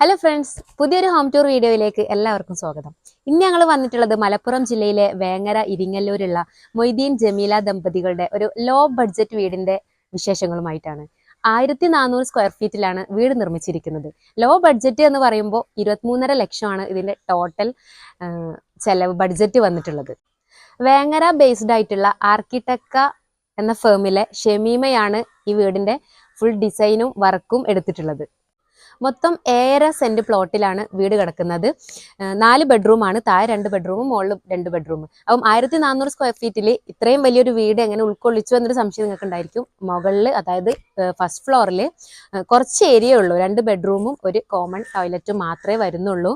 Hello friends പുതിയൊരു home tour വീഡിയോയിലേക്ക് എല്ലാവർക്കും സ്വാഗതം. ഇന്ന് ഞങ്ങൾ വന്നിട്ടുള്ളത് മലപ്പുറം ജില്ലയിലെ വേങ്ങര ഇരിങ്ങല്ലൂരുള്ള മൊയ്തീൻ ജമീല ദമ്പതികളുടെ ഒരു ലോ ബഡ്ജറ്റ് വീടിന്റെ വിശേഷങ്ങളുമായിട്ടാണ്. ആയിരത്തി നാനൂറ് സ്ക്വയർ ഫീറ്റിലാണ് വീട് നിർമ്മിച്ചിരിക്കുന്നത്. ലോ ബഡ്ജറ്റ് എന്ന് പറയുമ്പോൾ ഇരുപത്തിമൂന്നര ലക്ഷമാണ് ഇതിന്റെ ടോട്ടൽ ചെലവ് ബഡ്ജറ്റ് വന്നിട്ടുള്ളത്. വേങ്ങര ബേസ്ഡ് ആയിട്ടുള്ള ആർക്കിടെക്ക എന്ന ഫേമിലെ ഷെമീമയാണ് ഈ വീടിന്റെ ഫുൾ ഡിസൈനും വർക്കും എടുത്തിട്ടുള്ളത്. മൊത്തം ഏഴര സെന്റ് പ്ലോട്ടിലാണ് വീട് കിടക്കുന്നത്. നാല് ബെഡ്റൂമാണ് താഴെ രണ്ട് ബെഡ്റൂമും മുകളിൽ രണ്ട് ബെഡ്റൂമും അപ്പം ആയിരത്തി നാനൂറ് സ്ക്വയർ ഫീറ്റിൽ ഇത്രയും വലിയൊരു വീട് എങ്ങനെ ഉൾക്കൊള്ളിച്ചു എന്നൊരു സംശയം നിങ്ങൾക്ക് ഉണ്ടായിരിക്കും മുകളിൽ അതായത് ഫസ്റ്റ് ഫ്ലോറിൽ കുറച്ച് ഏരിയ ഉള്ളൂ. രണ്ട് ബെഡ്റൂമും ഒരു കോമൺ ടോയ്ലറ്റും മാത്രമേ വരുന്നുള്ളൂ.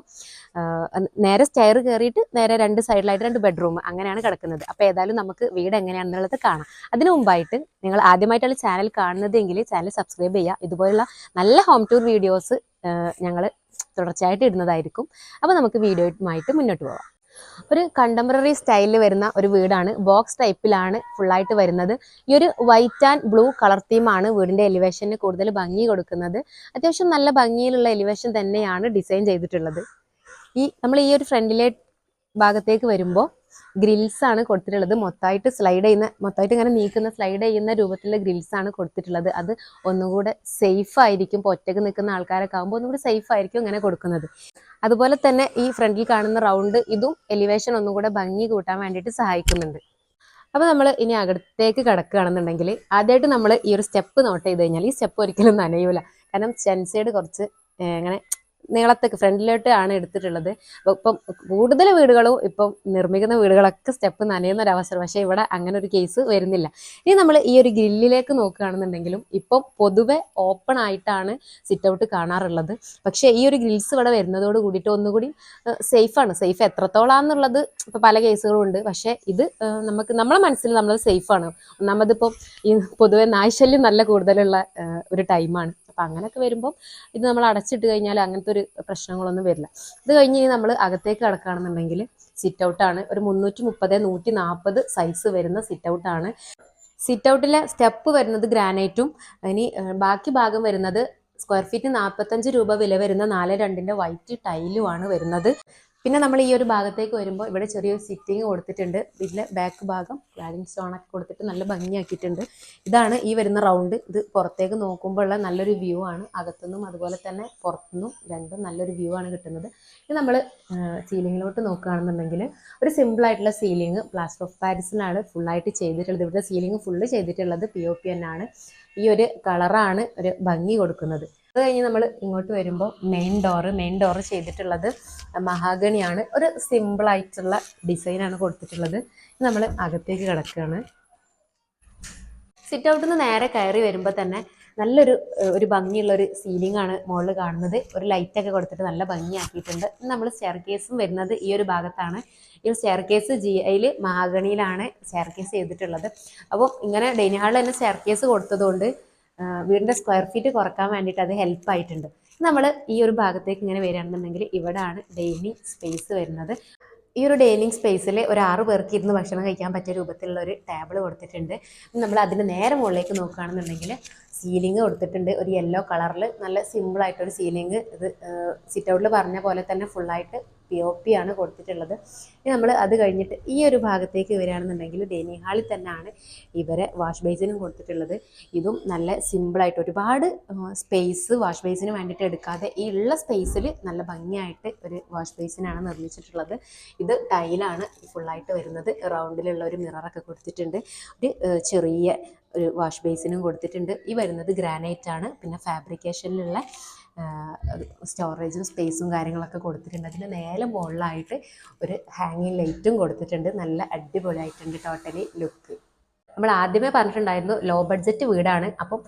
നേരെ സ്റ്റെയർ കയറിയിട്ട് നേരെ രണ്ട് സൈഡിലായിട്ട് രണ്ട് ബെഡ്റൂം അങ്ങനെയാണ് കിടക്കുന്നത്. അപ്പോൾ ഏതായാലും നമുക്ക് വീട് എങ്ങനെയാണെന്നുള്ളത് കാണാം. അതിനു മുമ്പായിട്ട് നിങ്ങൾ ആദ്യമായിട്ടാണ് ചാനൽ കാണുന്നതെങ്കിൽ ചാനൽ സബ്സ്ക്രൈബ് ചെയ്യുക. ഇതുപോലുള്ള നല്ല ഹോം ടൂർ വീഡിയോസ് ഞങ്ങൾ തുടർച്ചയായിട്ട് ഇടുന്നതായിരിക്കും. അപ്പോൾ നമുക്ക് വീഡിയോയുമായിട്ട് മുന്നോട്ട് പോവാം. ഒരു കണ്ടംപററി സ്റ്റൈലിൽ വരുന്ന ഒരു വീടാണ്. ബോക്സ് ടൈപ്പിലാണ് ഫുള്ളായിട്ട് വരുന്നത്. ഈ ഒരു വൈറ്റ് ആൻഡ് ബ്ലൂ കളർ തീമാണ് വീടിന്റെ എലിവേഷന് കൂടുതൽ ഭംഗി കൊടുക്കുന്നത്. അത്യാവശ്യം നല്ല ഭംഗിയിലുള്ള എലിവേഷൻ തന്നെയാണ് ഡിസൈൻ ചെയ്തിട്ടുള്ളത്. ഈ നമ്മൾ ഈ ഒരു ഫ്രണ്ടിലെ ഭാഗത്തേക്ക് വരുമ്പോൾ ഗ്രിൽസ് ആണ് കൊടുത്തിട്ടുള്ളത്. മൊത്തമായിട്ട് സ്ലൈഡ് ചെയ്യുന്ന മൊത്തമായിട്ട് ഇങ്ങനെ നീക്കുന്ന സ്ലൈഡ് ചെയ്യുന്ന രൂപത്തിലുള്ള ഗ്രിൽസ് ആണ് കൊടുത്തിട്ടുള്ളത്. അത് ഒന്നുകൂടെ സേഫ് ആയിരിക്കും. ഇപ്പോൾ ഒറ്റയ്ക്ക് നിൽക്കുന്ന ആൾക്കാരൊക്കെ ആകുമ്പോൾ ഒന്നുകൂടി സേഫ് ആയിരിക്കും ഇങ്ങനെ കൊടുക്കുന്നത്. അതുപോലെ തന്നെ ഈ ഫ്രണ്ടിൽ കാണുന്ന റൗണ്ട് ഇതും എലിവേഷൻ ഒന്നുകൂടെ ഭംഗി കൂട്ടാൻ വേണ്ടിയിട്ട് സഹായിക്കുന്നുണ്ട്. അപ്പോൾ നമ്മൾ ഇനി അകത്തേക്ക് കിടക്കുകയാണെന്നുണ്ടെങ്കിൽ ആദ്യമായിട്ട് നമ്മൾ ഈ ഒരു സ്റ്റെപ്പ് നോട്ട് ചെയ്ത് കഴിഞ്ഞാൽ ഈ സ്റ്റെപ്പ് ഒരിക്കലും നനയൂല. കാരണം ചെൻസൈഡ് കുറച്ച് ഇങ്ങനെ നീളത്തേക്ക് ഫ്രണ്ടിലോട്ട് ആണ് എടുത്തിട്ടുള്ളത്. ഇപ്പം കൂടുതൽ വീടുകളും ഇപ്പം നിർമ്മിക്കുന്ന വീടുകളൊക്കെ സ്റ്റെപ്പ് നനയുന്ന ഒരു അവസരം. പക്ഷേ ഇവിടെ അങ്ങനെ ഒരു കേസ് വരുന്നില്ല. ഇനി നമ്മൾ ഈ ഒരു ഗ്രില്ലിലേക്ക് നോക്കുകയാണെന്നുണ്ടെങ്കിലും ഇപ്പം പൊതുവെ ഓപ്പൺ ആയിട്ടാണ് സിറ്റ് ഔട്ട് കാണാറുള്ളത്. പക്ഷേ ഈ ഒരു ഗ്രിൽസ് ഇവിടെ വരുന്നതോട് കൂടിയിട്ട് ഒന്നുകൂടി സേഫാണ് സേഫ് എത്രത്തോളാന്നുള്ളത് ഇപ്പം പല കേസുകളും ഉണ്ട്. പക്ഷേ ഇത് നമുക്ക് നമ്മളെ മനസ്സിൽ നമ്മൾ സേഫാണ് ഒന്നാമത് ഇപ്പം ഈ പൊതുവെ നായ്ശല്യം നല്ല കൂടുതലുള്ള ഒരു ടൈമാണ് അപ്പൊ അങ്ങനെയൊക്കെ വരുമ്പോൾ ഇത് നമ്മൾ അടച്ചിട്ട് കഴിഞ്ഞാൽ അങ്ങനത്തെ ഒരു പ്രശ്നങ്ങളൊന്നും വരില്ല. ഇത് കഴിഞ്ഞ് ഇനി നമ്മൾ അകത്തേക്ക് കിടക്കുകയാണെന്നുണ്ടെങ്കിൽ സിറ്റ് ഔട്ടാണ് ഒരു മുന്നൂറ്റി മുപ്പത് നൂറ്റി നാൽപ്പത് സൈസ് വരുന്ന സിറ്റ് ഔട്ടാണ് സിറ്റ് ഔട്ടിലെ സ്റ്റെപ്പ് വരുന്നത് ഗ്രാനൈറ്റും ഇനി ബാക്കി ഭാഗം വരുന്നത് സ്ക്വയർ ഫീറ്റ് നാൽപ്പത്തഞ്ച് രൂപ വില വരുന്ന നാല് രണ്ടിന്റെ വൈറ്റ് ടൈലുമാണ് വരുന്നത്. പിന്നെ നമ്മൾ ഈ ഒരു ഭാഗത്തേക്ക് വരുമ്പോൾ ഇവിടെ ചെറിയൊരു സിറ്റിങ് കൊടുത്തിട്ടുണ്ട്. പിന്നെ ബാക്ക് ഭാഗം ക്ലാരിങ് സ്റ്റോൺ ഒക്കെ കൊടുത്തിട്ട് നല്ല ഭംഗിയാക്കിയിട്ടുണ്ട്. ഇതാണ് ഈ വരുന്ന റൗണ്ട് ഇത് പുറത്തേക്ക് നോക്കുമ്പോൾ ഉള്ള നല്ലൊരു വ്യൂ ആണ്. അകത്തുനിന്നും അതുപോലെ തന്നെ പുറത്തുനിന്നും രണ്ടും നല്ലൊരു വ്യൂ ആണ് കിട്ടുന്നത്. ഇത് നമ്മൾ സീലിങ്ങിലോട്ട് നോക്കുകയാണെന്നുണ്ടെങ്കിൽ ഒരു സിമ്പിൾ ആയിട്ടുള്ള സീലിംഗ് പ്ലാസ്റ്റർ ഓഫ് പാരീസിലാണ് ഫുള്ളായിട്ട് ചെയ്തിട്ടുള്ളത്. ഇവിടുത്തെ സീലിംഗ് ഫുള്ള് ചെയ്തിട്ടുള്ളത് പി ഒ പി ആണ്. ഈ ഒരു കളറാണ് ഒരു ഭംഗി കൊടുക്കുന്നത്. അത് കഴിഞ്ഞ് നമ്മൾ ഇങ്ങോട്ട് വരുമ്പോൾ മെയിൻ ഡോറ് മെയിൻ ഡോറ് ചെയ്തിട്ടുള്ളത് മഹാഗണിയാണ്. ഒരു സിമ്പിളായിട്ടുള്ള ഡിസൈനാണ് കൊടുത്തിട്ടുള്ളത്. നമ്മൾ അകത്തേക്ക് കിടക്കുകയാണ് സിറ്റ് ഔട്ടിൽ നിന്ന് നേരെ കയറി വരുമ്പോൾ തന്നെ നല്ലൊരു ഒരു ഭംഗിയുള്ള ഒരു സീലിംഗ് ആണ് മുകളിൽ കാണുന്നത്. ഒരു ലൈറ്റൊക്കെ കൊടുത്തിട്ട് നല്ല ഭംഗിയാക്കിയിട്ടുണ്ട്. നമ്മൾ സ്റ്റെയർ കേസും വരുന്നത് ഈ ഒരു ഭാഗത്താണ്. ഈ സ്റ്റെയർ കേസ് ജി ഐയിൽ മഹാഗണിയിലാണ് സ്റ്റെയർ കേസ് ചെയ്തിട്ടുള്ളത്. അപ്പോൾ ഇങ്ങനെ ഡൈനിങ് ഹാളിൽ തന്നെ സ്റ്റെയർ കേസ് കൊടുത്തതുകൊണ്ട് ആ, വീടിന്റെ സ്ക്വയർ ഫീറ്റ് കുറയ്ക്കാൻ വേണ്ടിയിട്ട് അത് ഹെൽപ്പ് ആയിട്ടുണ്ട്. നമ്മൾ ഈ ഒരു ഭാഗത്തേക്ക് ഇങ്ങനെ വരികയാണെന്നുണ്ടെങ്കിൽ ഇവിടെയാണ് ഡൈനിങ് സ്പേസ് വരുന്നത്. ഈ ഒരു ഡൈനിങ് സ്പേസിൽ ഒരു ആറ് പേർക്ക് ഇരുന്ന് ഭക്ഷണം കഴിക്കാൻ പറ്റിയ രൂപത്തിലുള്ള ഒരു ടേബിൾ കൊടുത്തിട്ടുണ്ട്. നമ്മൾ അതിന് നേരെ മുകളിലേക്ക് നോക്കുകയാണെന്നുണ്ടെങ്കിൽ സീലിംഗ് കൊടുത്തിട്ടുണ്ട്. ഒരു യെല്ലോ കളറിൽ നല്ല സിമ്പിളായിട്ടൊരു സീലിംഗ് ഇത് സിറ്റ് ഔട്ടിൽ പറഞ്ഞ പോലെ തന്നെ ഫുള്ളായിട്ട് പി ഒ പി ആണ് കൊടുത്തിട്ടുള്ളത്. ഇനി നമ്മൾ അത് കഴിഞ്ഞിട്ട് ഈ ഒരു ഭാഗത്തേക്ക് വരികയാണെന്നുണ്ടെങ്കിൽ ഡൈനിങ് ഹാളിൽ തന്നെയാണ് ഇവരെ വാഷ് ബേസിനും കൊടുത്തിട്ടുള്ളത്. ഇതും നല്ല സിമ്പിളായിട്ട് ഒരുപാട് സ്പേസ് വാഷ് ബേസിന് വേണ്ടിയിട്ട് എടുക്കാതെ ഈ ഉള്ള സ്പേസിൽ നല്ല ഭംഗിയായിട്ട് ഒരു വാഷ് ബേസിനാണ് നിർമ്മിച്ചിട്ടുള്ളത്. ഇത് ടൈലാണ് ഫുള്ളായിട്ട് വരുന്നത്. റൗണ്ടിലുള്ള ഒരു മിററൊക്കെ കൊടുത്തിട്ടുണ്ട്. ഒരു ചെറിയ ഒരു വാഷ് ബേസിനും കൊടുത്തിട്ടുണ്ട്. ഈ വരുന്നത് ഗ്രാനൈറ്റ് ആണ്. പിന്നെ ഫാബ്രിക്കേഷനിലുള്ള സ്റ്റോറേജും സ്പേസും കാര്യങ്ങളൊക്കെ കൊടുത്തിട്ടുണ്ട്. അതിന് നേരെ മുകളിലായിട്ട് ഒരു ഹാങ്ങിങ് ലൈറ്റും കൊടുത്തിട്ടുണ്ട്. നല്ല അടിപൊളിയായിട്ടുണ്ട് ടോട്ടലി ലുക്ക് നമ്മൾ ആദ്യമേ പറഞ്ഞിട്ടുണ്ടായിരുന്നു ലോ ബഡ്ജറ്റ് വീടാണ്. അപ്പം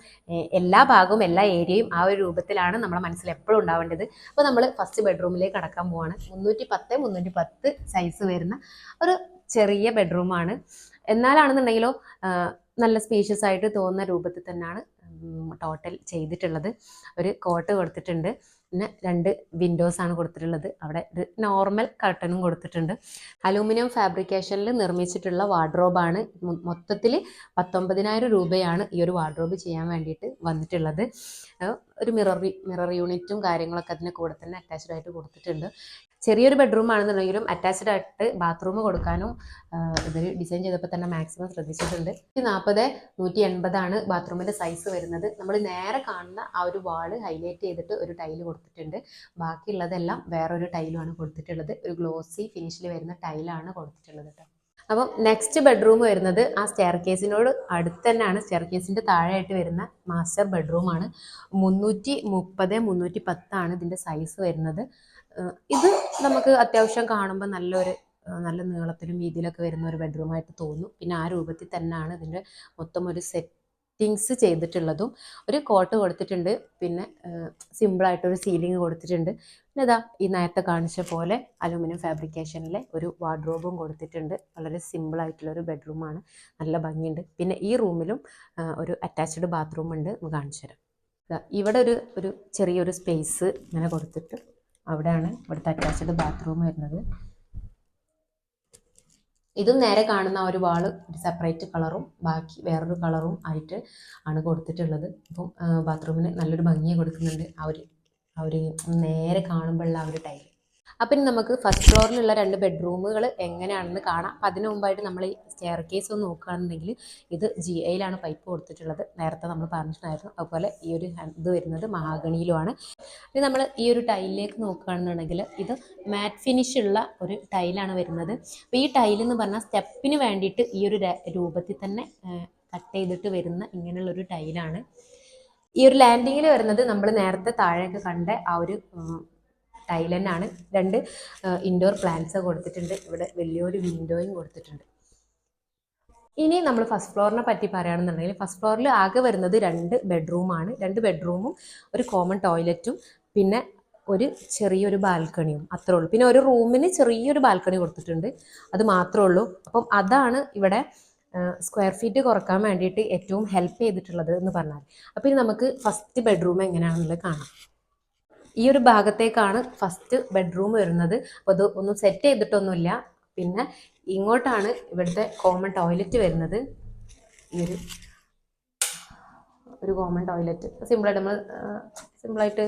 എല്ലാ ഭാഗവും എല്ലാ ഏരിയയും ആ ഒരു രൂപത്തിലാണ് നമ്മുടെ മനസ്സിൽ എപ്പോഴും ഉണ്ടാവേണ്ടത്. അപ്പോൾ നമ്മൾ ഫസ്റ്റ് ബെഡ്റൂമിലേക്ക് കടക്കാൻ പോവാണ്. മുന്നൂറ്റി പത്ത് മുന്നൂറ്റി പത്ത് സൈസ് വരുന്ന ഒരു ചെറിയ ബെഡ്റൂമാണ് എന്നാലാണെന്നുണ്ടെങ്കിലോ നല്ല സ്പേഷ്യസ് ആയിട്ട് തോന്നുന്ന രൂപത്തിൽ തന്നെയാണ് ടോട്ടൽ ചെയ്തിട്ടുള്ളത് ഒരു കോട്ട് കൊടുത്തിട്ടുണ്ട്. പിന്നെ രണ്ട് വിൻഡോസ് ആണ് കൊടുത്തിട്ടുള്ളത്. അവിടെ ഒരു നോർമൽ കർട്ടനും കൊടുത്തിട്ടുണ്ട്. അലൂമിനിയം ഫാബ്രിക്കേഷനിൽ നിർമ്മിച്ചിട്ടുള്ള വാർഡ്രോബാണ് മൊത്തത്തിൽ പത്തൊമ്പതിനായിരം രൂപയാണ് ഈ ഒരു വാർഡ്രോബ് ചെയ്യാൻ വേണ്ടിയിട്ട് വന്നിട്ടുള്ളത്. ഒരു മിറർ മിറർ യൂണിറ്റും കാര്യങ്ങളൊക്കെ അതിന്റെ കൂടെ തന്നെ അറ്റാച്ച്ഡ് ആയിട്ട് കൊടുത്തിട്ടുണ്ട്. ചെറിയൊരു ബെഡ്റൂം ആണെന്നുണ്ടെങ്കിലും അറ്റാച്ച്ഡ് ആയിട്ട് ബാത്റൂം കൊടുക്കാനും ഇവർ ഡിസൈൻ ചെയ്തപ്പോൾ തന്നെ മാക്സിമം ശ്രദ്ധിച്ചിട്ടുണ്ട്. നൂറ്റി നാൽപ്പത് നൂറ്റി എൺപതാണ് ബാത്റൂമിന്റെ സൈസ് വരുന്നത്. നമ്മൾ നേരെ കാണുന്ന ആ ഒരു വാൾ ഹൈലൈറ്റ് ചെയ്തിട്ട് ഒരു ടൈൽ കൊടുത്തിട്ടുണ്ട്. ബാക്കിയുള്ളതെല്ലാം വേറൊരു ടൈലുമാണ് കൊടുത്തിട്ടുള്ളത്. ഒരു ഗ്ലോസി ഫിനിഷിൽ വരുന്ന ടൈലാണ് കൊടുത്തിട്ടുള്ളത് കേട്ടോ അപ്പം നെക്സ്റ്റ് ബെഡ്റൂം വരുന്നത് ആ സ്റ്റെയർ കേസിനോട് അടുത്ത് തന്നെയാണ്. സ്റ്റെയർ കേസിന്റെ താഴെയായിട്ട് വരുന്ന മാസ്റ്റർ ബെഡ്റൂമാണ് മുന്നൂറ്റി മുപ്പത് മുന്നൂറ്റി പത്താണ് ഇതിന്റെ സൈസ് വരുന്നത്. ഇത് നമുക്ക് അത്യാവശ്യം കാണുമ്പോൾ നല്ലൊരു നല്ല നീളത്തിലും വീതിയിലൊക്കെ വരുന്ന ഒരു ബെഡ്റൂമായിട്ട് തോന്നും. പിന്നെ ആ രൂപത്തിൽ തന്നെയാണ് ഇതിന്റെ മൊത്തം ഒരു സെറ്റിങ്സ് ചെയ്തിട്ടുള്ളതും. ഒരു കോട്ട് കൊടുത്തിട്ടുണ്ട്. പിന്നെ സിമ്പിളായിട്ടൊരു സീലിംഗ് കൊടുത്തിട്ടുണ്ട്. പിന്നെ ഇതാ ഈ നേരത്തെ കാണിച്ച പോലെ അലൂമിനിയം ഫാബ്രിക്കേഷനിലെ ഒരു വാർഡ്രോബും കൊടുത്തിട്ടുണ്ട്. വളരെ ഒരു ബെഡ്റൂമാണ്. നല്ല ഭംഗിയുണ്ട്. പിന്നെ ഈ റൂമിലും ഒരു അറ്റാച്ച്ഡ് ബാത്റൂം ഉണ്ട്. എന്ന് കാണിച്ചു തരാം. ഇവിടെ ഒരു ഒരു ചെറിയൊരു സ്പേസ് ഇങ്ങനെ കൊടുത്തിട്ട് അവിടെയാണ് ഇവിടുത്തെ അറ്റാച്ച്ഡ് ബാത്റൂം വരുന്നത്. ഇതും നേരെ കാണുന്ന ഒരു വാൾ സെപ്പറേറ്റ് കളറും ബാക്കി വേറൊരു കളറും ആയിട്ട് ആണ് കൊടുത്തിട്ടുള്ളത്. അപ്പം ബാത്റൂമിന് നല്ലൊരു ഭംഗി കൊടുക്കുന്നുണ്ട്. ആ ഒരു ആ ഒരു നേരെ കാണുമ്പോഴുള്ള ആ ഒരു ടൈൽ അപ്പം ഇനി നമുക്ക് ഫസ്റ്റ് ഫ്ലോറിലുള്ള രണ്ട് ബെഡ്റൂമുകൾ എങ്ങനെയാണെന്ന് കാണാം. അപ്പം അതിന് മുമ്പായിട്ട് നമ്മൾ ഈ സ്റ്റെയർ കേസ് ഒന്ന് നോക്കുകയാണെന്നുണ്ടെങ്കിൽ ഇത് ജി ഐയിലാണ് പൈപ്പ് കൊടുത്തിട്ടുള്ളത്. നേരത്തെ നമ്മൾ പറഞ്ഞിട്ടുണ്ടായിരുന്നു. അതുപോലെ ഈ ഒരു ഇത് വരുന്നത് മഹാഗണിയിലുമാണ്. ഇനി നമ്മൾ ഈ ഒരു ടൈലിലേക്ക് നോക്കുകയാണെന്നുണ്ടെങ്കിൽ ഇത് മാറ്റ് ഫിനിഷ് ഉള്ള ഒരു ടൈലാണ് വരുന്നത്. അപ്പോൾ ഈ ടൈലെന്ന് പറഞ്ഞാൽ സ്റ്റെപ്പിന് വേണ്ടിയിട്ട് ഈ ഒരു രൂപത്തിൽ തന്നെ കട്ട് ചെയ്തിട്ട് വരുന്ന ഇങ്ങനെയുള്ളൊരു ടൈലാണ്. ഈ ഒരു ലാൻഡിങ്ങിൽ വരുന്നത് നമ്മൾ നേരത്തെ താഴെയൊക്കെ കണ്ട ആ ഒരു ടൈൽ ആണ് രണ്ട് ഇൻഡോർ പ്ലാന്റ്സ് കൊടുത്തിട്ടുണ്ട്. ഇവിടെ വലിയൊരു വിൻഡോയും കൊടുത്തിട്ടുണ്ട്. ഇനി നമ്മൾ ഫസ്റ്റ് ഫ്ലോറിനെ പറ്റി പറയുകയാണെന്നുണ്ടെങ്കിൽ ഫസ്റ്റ് ഫ്ലോറിൽ ആകെ വരുന്നത് രണ്ട് ബെഡ്റൂമാണ് രണ്ട് ബെഡ്റൂമും ഒരു കോമൺ ടോയ്ലറ്റും പിന്നെ ഒരു ചെറിയൊരു ബാൽക്കണിയും. അത്രേ ഉള്ളൂ. പിന്നെ ഒരു റൂമിന് ചെറിയൊരു ബാൽക്കണി കൊടുത്തിട്ടുണ്ട്. അത് മാത്രമേ ഉള്ളൂ. അപ്പം അതാണ് ഇവിടെ സ്ക്വയർ ഫീറ്റ് കുറയ്ക്കാൻ വേണ്ടിയിട്ട് ഏറ്റവും ഹെൽപ്പ് ചെയ്തിട്ടുള്ളത് എന്ന് പറഞ്ഞാൽ. അപ്പം ഇനി നമുക്ക് ഫസ്റ്റ് ബെഡ്റൂം എങ്ങനെയാണെന്നുള്ളത് കാണാം. ഈ ഒരു ഭാഗത്തേക്കാണ് ഫസ്റ്റ് ബെഡ്റൂം വരുന്നത്. അപ്പോൾ അത് ഒന്നും സെറ്റ് ചെയ്തിട്ടൊന്നുമില്ല. പിന്നെ ഇങ്ങോട്ടാണ് ഇവിടുത്തെ കോമൺ ടോയ്ലറ്റ് വരുന്നത്. ഈ ഒരു ഒരു കോമൺ ടോയ്ലറ്റ് സിമ്പിളായിട്ട് നമ്മൾ സിമ്പിളായിട്ട്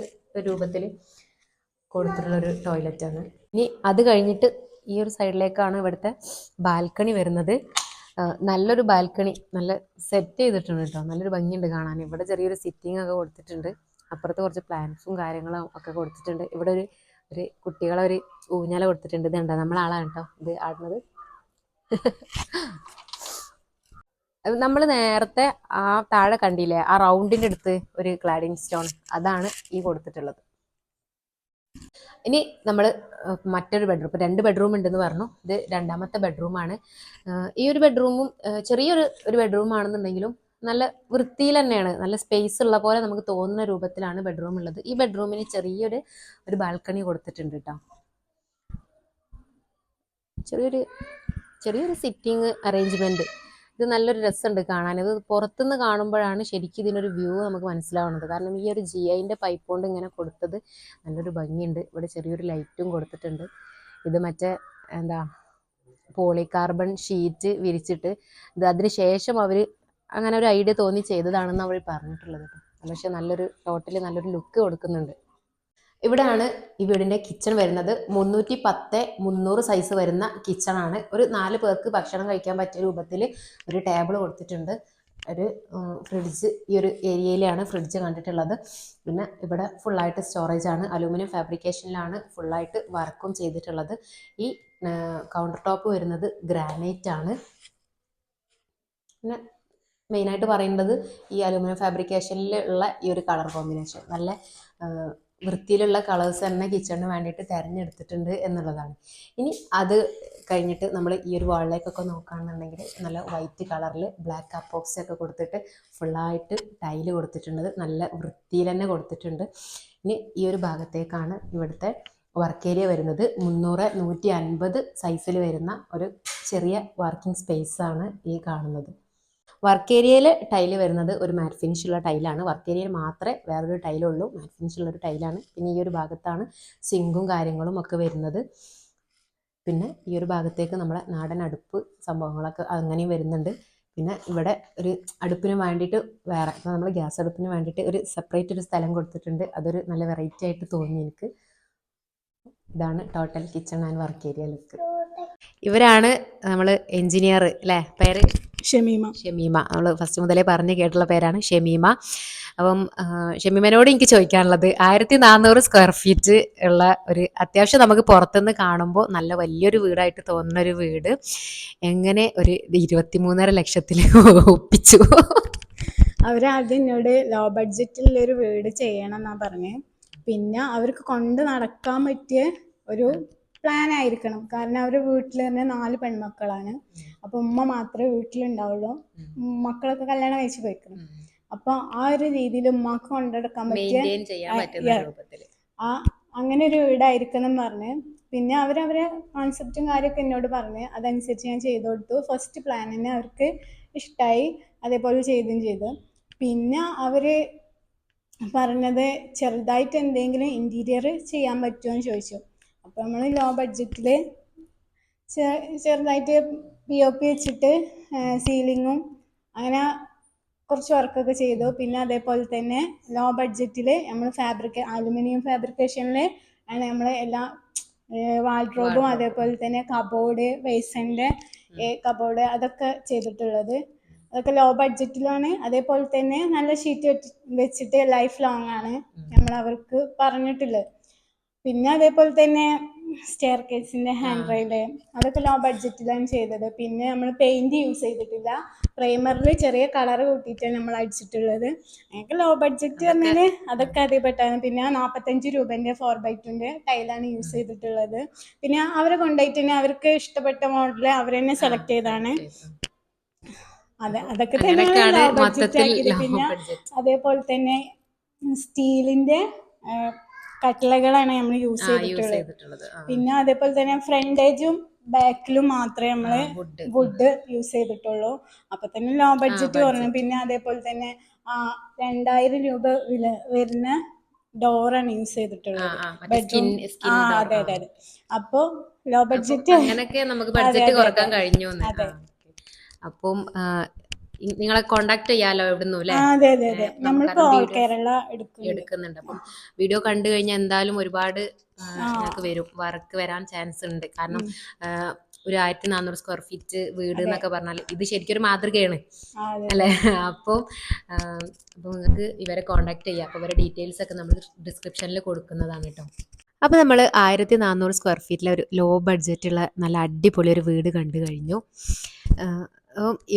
രൂപത്തിൽ കൊടുത്തിട്ടുള്ള ഒരു ടോയ്ലറ്റാണ് ഇനി അത് കഴിഞ്ഞിട്ട് ഈ ഒരു സൈഡിലേക്കാണ് ഇവിടുത്തെ ബാൽക്കണി വരുന്നത്. നല്ലൊരു ബാൽക്കണി നല്ല സെറ്റ് ചെയ്തിട്ടുണ്ട് കേട്ടോ നല്ലൊരു ഭംഗിയുണ്ട് കാണാൻ. ഇവിടെ ചെറിയൊരു സിറ്റിംഗ് ഒക്കെ കൊടുത്തിട്ടുണ്ട്. അപ്പുറത്ത് കുറച്ച് പ്ലാന്റ്സും കാര്യങ്ങളും ഒക്കെ കൊടുത്തിട്ടുണ്ട്. ഇവിടെ ഒരു ഒരു കുട്ടികളെ ഒരു ഊഞ്ഞാല കൊടുത്തിട്ടുണ്ട്. ഇത് കണ്ടോ? നമ്മളെ ആളാണ് കേട്ടോ ഇത് ആടുന്നത്. നമ്മൾ നേരത്തെ ആ താഴെ കണ്ടില്ലേ? ആ റൗണ്ടിന്റെ അടുത്ത് ഒരു ക്ലാഡിങ് സ്റ്റോൺ അതാണ് ഈ കൊടുത്തിട്ടുള്ളത്. ഇനി നമ്മൾ മറ്റൊരു ബെഡ്റൂം ഇപ്പം രണ്ട് ബെഡ്റൂം ഉണ്ടെന്ന് പറഞ്ഞു. ഇത് രണ്ടാമത്തെ ബെഡ്റൂമാണ് ഈ ഒരു ബെഡ്റൂമും ചെറിയൊരു ഒരു ബെഡ്റൂം ആണെന്നുണ്ടെങ്കിലും നല്ല വൃത്തിയിൽ തന്നെയാണ് നല്ല സ്പേസ് ഉള്ള പോലെ നമുക്ക് തോന്നുന്ന രൂപത്തിലാണ് ബെഡ്റൂം ഉള്ളത്. ഈ ബെഡ്റൂമിന് ചെറിയൊരു ഒരു ബാൽക്കണി കൊടുത്തിട്ടുണ്ട് കേട്ടോ ചെറിയൊരു ചെറിയൊരു സിറ്റിംഗ് അറേഞ്ച്മെന്റ് ഇത് നല്ലൊരു രസമുണ്ട് കാണാൻ. ഇത് പുറത്തുനിന്ന് കാണുമ്പോഴാണ് ശരിക്കും ഇതിനൊരു വ്യൂ നമുക്ക് മനസ്സിലാവുന്നത്. കാരണം ഈ ഒരു ജി ഐന്റെ പൈപ്പ് കൊണ്ട് ഇങ്ങനെ കൊടുത്തത് നല്ലൊരു ഭംഗിയുണ്ട്. ഇവിടെ ചെറിയൊരു ലൈറ്റും കൊടുത്തിട്ടുണ്ട്. ഇത് മറ്റേ എന്താ പോളികാർബൺ ഷീറ്റ് വിരിച്ചിട്ട് ഇത് അതിന് ശേഷം അവർ അങ്ങനെ ഒരു ഐഡിയ തോന്നി ചെയ്തതാണെന്ന് അവർ പറഞ്ഞിട്ടുള്ളത് പക്ഷെ നല്ലൊരു ടോട്ടലി നല്ലൊരു ലുക്ക് കൊടുക്കുന്നുണ്ട്. ഇവിടെയാണ് ഈ വീടിന്റെ കിച്ചൺ വരുന്നത്. മുന്നൂറ്റി പത്ത് മുന്നൂറ് സൈസ് വരുന്ന കിച്ചൺ ആണ്. ഒരു നാല് പേർക്ക് ഭക്ഷണം കഴിക്കാൻ പറ്റിയ രൂപത്തിൽ ഒരു ടേബിൾ കൊടുത്തിട്ടുണ്ട്. ഒരു ഫ്രിഡ്ജ് ഈ ഒരു ഏരിയയിലാണ് ഫ്രിഡ്ജ് കണ്ടിട്ടുള്ളത്. പിന്നെ ഇവിടെ ഫുള്ളായിട്ട് സ്റ്റോറേജ് ആണ്. അലൂമിനിയം ഫാബ്രിക്കേഷനിലാണ് ഫുള്ളായിട്ട് വർക്കും ചെയ്തിട്ടുള്ളത്. ഈ കൗണ്ടർ ടോപ്പ് വരുന്നത് ഗ്രാനൈറ്റ് ആണ്. പിന്നെ മെയിനായിട്ട് പറയേണ്ടത് ഈ അലുമിനിയം ഫാബ്രിക്കേഷനിൽ ഉള്ള ഈ ഒരു കളർ കോമ്പിനേഷൻ. നല്ല വൃത്തിയിലുള്ള കളേഴ്സ് തന്നെ കിച്ചണിന് വേണ്ടിയിട്ട് തിരഞ്ഞെടുത്തിട്ടുണ്ട് എന്നുള്ളതാണ്. ഇനി അത് കഴിഞ്ഞിട്ട് നമ്മൾ ഈ ഒരു വാളിലേക്കൊക്കെ നോക്കുകയാണെന്നുണ്ടെങ്കിൽ നല്ല വൈറ്റ് കളറിൽ ബ്ലാക്ക് അപ്പോക്സി ഒക്കെ കൊടുത്തിട്ട് ഫുള്ളായിട്ട് ടൈൽ കൊടുത്തിട്ടുണ്ട്. നല്ല വൃത്തിയിൽ തന്നെ കൊടുത്തിട്ടുണ്ട്. ഇനി ഈ ഒരു ഭാഗത്തേക്കാണ് ഇവിടുത്തെ വർക്ക് ഏരിയ വരുന്നത്. മുന്നൂറ് നൂറ്റി അൻപത് സൈസിൽ വരുന്ന ഒരു ചെറിയ വർക്കിംഗ് സ്പേസ് ആണ് ഈ കാണുന്നത്. വർക്ക് ഏരിയയിൽ ടൈൽ വരുന്നത് ഒരു മാറ്റ് ഫിനിഷുള്ള ടൈലാണ് വർക്ക് ഏരിയയിൽ മാത്രമേ വേറൊരു ടൈലുള്ളൂ മാറ്റ് ഫിനിഷുള്ള ഒരു ടൈലാണ് പിന്നെ ഈ ഒരു ഭാഗത്താണ് സിങ്കും കാര്യങ്ങളും ഒക്കെ വരുന്നത്. പിന്നെ ഈ ഒരു ഭാഗത്തേക്ക് നമ്മുടെ നാടൻ അടുപ്പ് സംഭവങ്ങളൊക്കെ അങ്ങനെയും വരുന്നുണ്ട്. പിന്നെ ഇവിടെ ഒരു അടുപ്പിന് വേണ്ടിയിട്ട് വേറെ നമ്മൾ ഗ്യാസ് അടുപ്പിന് വേണ്ടിയിട്ട് ഒരു സെപ്പറേറ്റ് ഒരു സ്ഥലം കൊടുത്തിട്ടുണ്ട്. അതൊരു നല്ല വെറൈറ്റി ആയിട്ട് തോന്നി എനിക്ക്. ഇതാണ് total kitchen and work area look. ഇവരാണ് നമ്മൾ എഞ്ചിനീയർ അല്ലേ? പേര് ഷമീമ. ഷമീമ. നമ്മൾ ഫസ്റ്റ് മുതലേ പറഞ്ഞു കേട്ടുള്ള പേരാണ് ഷമീമ. അപ്പം ഷമീമനോട് എനിക്ക് ചോദിക്കാനുള്ളത് ആയിരത്തി നാനൂറ് സ്ക്വയർ ഫീറ്റ് ഉള്ള ഒരു അത്യാവശ്യം നമുക്ക് പുറത്തുനിന്ന് കാണുമ്പോൾ നല്ല വലിയൊരു വീടായിട്ട് തോന്നുന്ന ഒരു വീട്. എങ്ങനെ ഒരു ഇരുപത്തി മൂന്നര ലക്ഷത്തിൽ ഒപ്പിച്ചു? അവരാദ്യം എന്നോട് ലോ ബഡ്ജറ്റിൽ ഒരു വീട് ചെയ്യണം എന്നാ പറഞ്ഞ്. പിന്നെ അവർക്ക് കൊണ്ട് നടക്കാൻ പറ്റിയ ഒരു പ്ലാൻ ആയിരിക്കണം. കാരണം അവരുടെ വീട്ടിൽ തന്നെ നാല് പെൺമക്കളാണ്. അപ്പൊ ഉമ്മ മാത്രമേ വീട്ടിലുണ്ടാവുള്ളൂ. മക്കളൊക്കെ കല്യാണം കഴിച്ചു പോയിക്കണം. അപ്പൊ ആ ഒരു രീതിയിൽ ഉമ്മാക്ക് കൊണ്ടെടുക്കാൻ പറ്റിയ ആ, അങ്ങനെ ഒരു വീടായിരിക്കണം എന്ന് പറഞ്ഞ്. പിന്നെ അവരവരെ കോൺസെപ്റ്റും കാര്യമൊക്കെ എന്നോട് പറഞ്ഞ്. അതനുസരിച്ച് ഞാൻ ചെയ്തു കൊടുത്തു. ഫസ്റ്റ് പ്ലാൻ തന്നെ അവർക്ക് ഇഷ്ടമായി അതേപോലെ ചെയ്തും ചെയ്തു. പിന്നെ അവർ പറഞ്ഞത് ചെറുതായിട്ട് എന്തെങ്കിലും ഇന്റീരിയർ ചെയ്യാൻ പറ്റുമോ എന്ന് ചോദിച്ചു. അപ്പോൾ നമ്മൾ ലോ ബഡ്ജറ്റിൽ ചെറുതായിട്ട് പി ഒ പി വെച്ചിട്ട് സീലിങ്ങും അങ്ങനെ കുറച്ച് വർക്കൊക്കെ ചെയ്തു. പിന്നെ അതേപോലെ തന്നെ ലോ ബഡ്ജറ്റിൽ നമ്മൾ ഫാബ്രിക് അലുമിനിയം ഫാബ്രിക്കേഷനിൽ ആണ് നമ്മൾ എല്ലാ വാൾഡ്രോബും. അതേപോലെ തന്നെ കബോർഡ് വേസന്റെ കബോർഡ് അതൊക്കെ ചെയ്തിട്ടുള്ളത്. അതൊക്കെ ലോ ബഡ്ജറ്റിലാണ് അതേപോലെ തന്നെ നല്ല ഷീറ്റ് വെച്ചിട്ട് ലൈഫ് ലോങ് ആണ് നമ്മൾ അവർക്ക് പറഞ്ഞിട്ടുള്ളത്. പിന്നെ അതേപോലെ തന്നെ സ്റ്റെയർ കേസിന്റെ ഹാൻഡ് റൈഡ് അതൊക്കെ ലോ ബഡ്ജറ്റിലാണ് ചെയ്തത്. പിന്നെ നമ്മൾ പെയിന്റ് യൂസ് ചെയ്തിട്ടില്ല. പ്രൈമറിൽ ചെറിയ കളർ കൂട്ടിയിട്ടാണ് നമ്മൾ അടിച്ചിട്ടുള്ളത്. ഞങ്ങൾക്ക് ലോ ബഡ്ജറ്റ് പറഞ്ഞാൽ അതൊക്കെ അറിയപ്പെട്ടാണ് പിന്നെ നാൽപ്പത്തഞ്ച് രൂപന്റെ ഫോർ ബൈ ടുന്റെ ടൈലാണ് യൂസ് ചെയ്തിട്ടുള്ളത്. പിന്നെ അവരെ കൊണ്ടുപോയിട്ട് തന്നെ അവർക്ക് ഇഷ്ടപ്പെട്ട മോഡൽ അവർ തന്നെ സെലക്ട് ചെയ്താണ്. അതെ അതൊക്കെ തന്നെ പിന്നെ അതേപോലെ തന്നെ സ്റ്റീലിന്റെ കട്ടിലകളാണ് നമ്മൾ യൂസ് ചെയ്തിട്ടുള്ളത്. പിന്നെ അതേപോലെ തന്നെ ഫ്രണ്ടേജും ബാക്കിലും മാത്രമേ നമ്മൾ വുഡ് യൂസ് ചെയ്തിട്ടുള്ളൂ. അപ്പൊ തന്നെ ലോ ബഡ്ജറ്റ് പറഞ്ഞു കുറഞ്ഞു പിന്നെ അതേപോലെ തന്നെ ആ രണ്ടായിരം രൂപ വില വരുന്ന ഡോറാണ് യൂസ് ചെയ്തിട്ടുള്ളത്. ആ, ബെഡ്റൂം അതെ അതെ അതെ. അപ്പൊ ലോ ബഡ്ജറ്റ് അങ്ങനെയൊക്കെ നമുക്ക് ബഡ്ജറ്റ് കുറയ്ക്കാൻ കഴിഞ്ഞു. അപ്പം നിങ്ങളെ കോണ്ടാക്ട് ചെയ്യാലോ എവിടുന്നു അല്ലേ അതെ അതെ അതെ. നമ്മളിപ്പോ കേരള എടുക്കുന്നുണ്ട്. അപ്പം വീഡിയോ കണ്ടു കഴിഞ്ഞാൽ എന്തായാലും ഒരുപാട്. നിങ്ങൾക്ക് വരും. വർക്ക് വരാൻ ചാൻസ് ഉണ്ട്. കാരണം ഒരു ആയിരത്തി നാനൂറ് സ്ക്വയർ ഫീറ്റ് വീട് എന്നൊക്കെ പറഞ്ഞാൽ ഇത് ശരിക്കും ഒരു മാതൃകയാണ് അല്ലെ? അപ്പോൾ അപ്പോൾ നിങ്ങൾക്ക് ഇവരെ കോണ്ടാക്ട് ചെയ്യാം. അപ്പോൾ ഇവരെ ഡീറ്റെയിൽസ് ഒക്കെ നമ്മൾ ഡിസ്ക്രിപ്ഷനിൽ കൊടുക്കുന്നതാണ് കേട്ടോ അപ്പോൾ നമ്മൾ ആയിരത്തി നാനൂറ് സ്ക്വയർ ഫീറ്റിലെ ഒരു ലോ ബഡ്ജറ്റുള്ള നല്ല അടിപൊളി ഒരു വീട് കണ്ടു കഴിഞ്ഞു.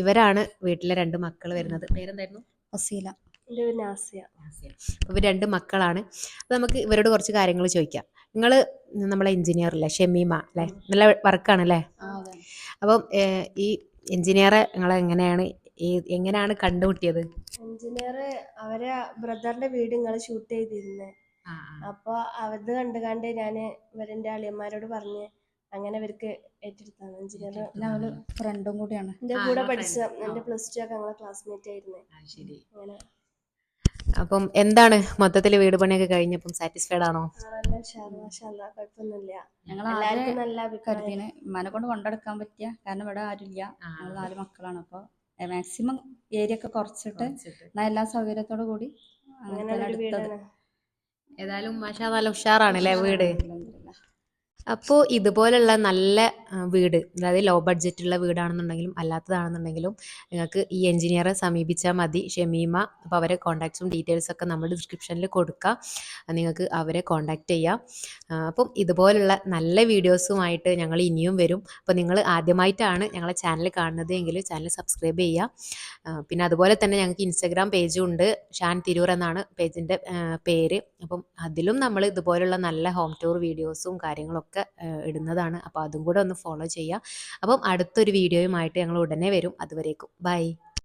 ഇവരാണ് വീട്ടിലെ രണ്ട് മക്കൾ വരുന്നത്. പേരെന്തായിരുന്നു? ഫസീല അപ്പോൾ ഇവർ രണ്ട് മക്കളാണ്. അപ്പോൾ നമുക്ക് ഇവരോട് കുറച്ച് കാര്യങ്ങൾ ചോദിക്കാം. നിങ്ങൾ നമ്മളെ എഞ്ചിനീയർ അല്ലേ ഷെമീമ അല്ലേ? നല്ല വർക്കാണ് അല്ലേ അപ്പം ഈ എഞ്ചിനീയറെ നിങ്ങൾ എങ്ങനെയാണ് ഈ എങ്ങനെയാണ് കണ്ടുമുട്ടിയത്? എഞ്ചിനീയർ അവരെ ബ്രദറിന്റെ വീട് നിങ്ങൾ ഷൂട്ട് ചെയ്തിരുന്നേ. അപ്പൊ അവത് കണ്ട് കണ്ട് ഞാൻ ഇവരെ അളിയന്മാരോട് പറഞ്ഞ് അങ്ങനെ അവർക്ക് ഏറ്റെടുത്താണ് എഞ്ചിനീയർ ഫ്രണ്ടും കൂടിയാണ്. എന്റെ കൂടെ പഠിച്ച എന്റെ പ്ലസ് ടു ഒക്കെ ഞങ്ങളെ ക്ലാസ്മേറ്റ് ആയിരുന്നു. ശരി. അങ്ങനെ. അപ്പം എന്താണ് മൊത്തത്തിൽ വീട് പണിയൊക്കെ കഴിഞ്ഞപ്പം സാറ്റിസ്ഫൈഡ് ആണോ? കരുതിന് കൊണ്ട് കൊണ്ടെടുക്കാൻ പറ്റിയ കാരണം ഇവിടെ ആരുമില്ല. ഞങ്ങൾ നാല് മക്കളാണ്. അപ്പൊ മാക്സിമം ഏരിയ ഒക്കെ കുറച്ചിട്ട് എല്ലാ സൗകര്യത്തോടു കൂടി അങ്ങനെ ഏതായാലും ഉഷാറാണ് ഉഷാറാണല്ലേ വീട്. അപ്പോൾ ഇതുപോലുള്ള നല്ല വീട് അതായത് ലോ ബഡ്ജറ്റുള്ള വീടാണെന്നുണ്ടെങ്കിലും അല്ലാത്തതാണെന്നുണ്ടെങ്കിലും നിങ്ങൾക്ക് ഈ എഞ്ചിനീയറെ സമീപിച്ചാൽ മതി. ഷമീമ അപ്പോൾ അവരെ കോൺടാക്ട്സും ഡീറ്റെയിൽസും ഒക്കെ നമ്മൾ ഡിസ്ക്രിപ്ഷനിൽ കൊടുക്കുക നിങ്ങൾക്ക് അവരെ കോൺടാക്റ്റ് ചെയ്യാം. അപ്പം ഇതുപോലുള്ള നല്ല വീഡിയോസുമായിട്ട് ഞങ്ങൾ ഇനിയും വരും. അപ്പോൾ നിങ്ങൾ ആദ്യമായിട്ടാണ് ഞങ്ങളെ ചാനൽ കാണുന്നത് എങ്കിൽ ചാനൽ സബ്സ്ക്രൈബ് ചെയ്യുക പിന്നെ അതുപോലെ തന്നെ ഞങ്ങൾക്ക് ഇൻസ്റ്റഗ്രാം പേജും ഉണ്ട്. ഷാൻ തിരൂർ എന്നാണ് പേജിന്റെ പേര്. അപ്പം അതിലും നമ്മൾ ഇതുപോലുള്ള നല്ല ഹോം ടൂർ വീഡിയോസും കാര്യങ്ങളൊക്കെ ആ, ഇടുന്നതാണ്. അപ്പോൾ അതും കൂടെ ഒന്ന് ഫോളോ ചെയ്യുക അപ്പം അടുത്തൊരു വീഡിയോയുമായിട്ട് ഞങ്ങൾ ഉടനെ വരും. അതുവരേക്കും. ബൈ.